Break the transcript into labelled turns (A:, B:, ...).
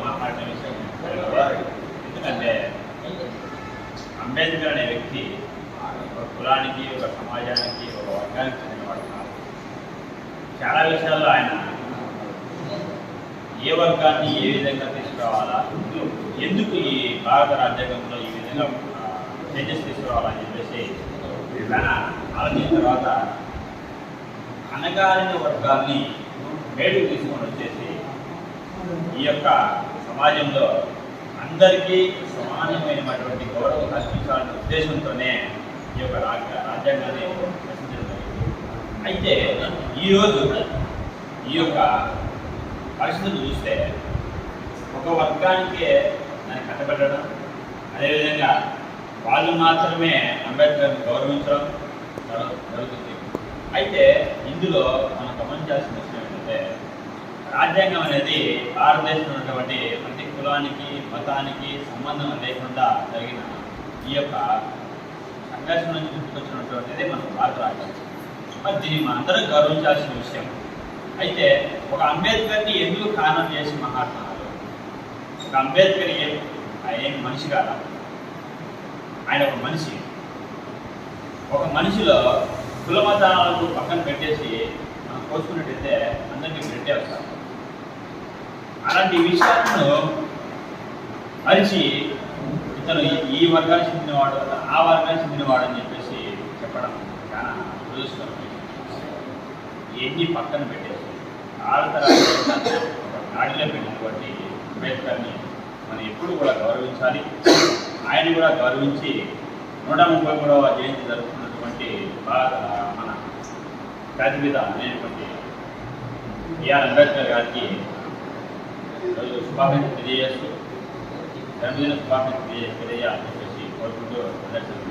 A: మాట్లాడిన విషయం ఎందుకంటే అంబేద్కర్ అనే వ్యక్తి ఒక కులానికి ఒక సమాజానికి ఒక వర్గానికి చెందినవాడు కాదు. చాలా విషయాల్లో ఆయన ఏ వర్గాన్ని ఏ విధంగా తీసుకురావాలా? ఎందుకు ఈ భారత రాజ్యాంగంలో ఈ విధంగా చేంజెస్ తీసుకురావాలని చెప్పేసి ఆయన తర్వాత అనగారిన వర్గాన్ని మేలు తీసుకొని వచ్చేసి ఈ యొక్క సమాజంలో అందరికీ సమానమైనటువంటి గౌరవం కల్పించాలనే ఉద్దేశంతోనే ఈ యొక్క రాజ రాజ్యాంగాన్ని రచించడం అయితే ఈరోజు ఈ యొక్క పరిస్థితులు చూస్తే ఒక వర్గానికే దాన్ని కట్టబెట్టడం అదేవిధంగా వాళ్ళు మాత్రమే అంబేద్కర్ని గౌరవించడం జరుగుతుంది. అయితే ఇందులో మనం గమనించాల్సిన విషయం ఏంటంటే రాజ్యాంగం అనేది భారతదేశంలో ఉన్నటువంటి ప్రతి కులానికి మతానికి సంబంధం లేకుండా జరిగిన ఈ యొక్క సంఘర్షణ నుంచి గుర్తుకొచ్చినటువంటిది మన భారత రాజ్యాంగం. మరి దీన్ని మనందరం గౌరవించాల్సిన విషయం. అయితే ఒక అంబేద్కర్ని ఎందుకు కారణం చేసి మహాత్మాలు ఒక అంబేద్కర్ ఏం ఆయన ఏం మనిషి కాదా? ఆయన ఒక మనిషి. ఒక మనిషిలో కుల పక్కన పెట్టేసి మనం కోసుకున్నట్టయితే అందరికీ పెట్టే వస్తాం. అలాంటి విషయాలను మరిచి ఇతను ఈ- వర్గానికి చెందినవాడు ఆ వర్గానికి చెందినవాడు అని చెప్పేసి చెప్పడం చాలా దురదృష్టకరం. ఇవన్నీ పక్కన పెట్టేసి ఆడతరాడిలో పెట్టినటువంటి అంబేద్కర్ని మనం ఎప్పుడు కూడా గౌరవించాలి. ఆయన కూడా గౌరవించి నూట ముప్పై మూడవ జయంతి జరుపుకున్నటువంటి మన జాతిపిత అనేటువంటి బిఆర్ అంబేద్కర్ గారికి ఈరోజు శుభాకాంక్షలు తెలియజేస్తూ జన్మదిన శుభాకాంక్షలు తెలియజేయాలని చెప్పేసి కోరుకుంటూ అందరికీ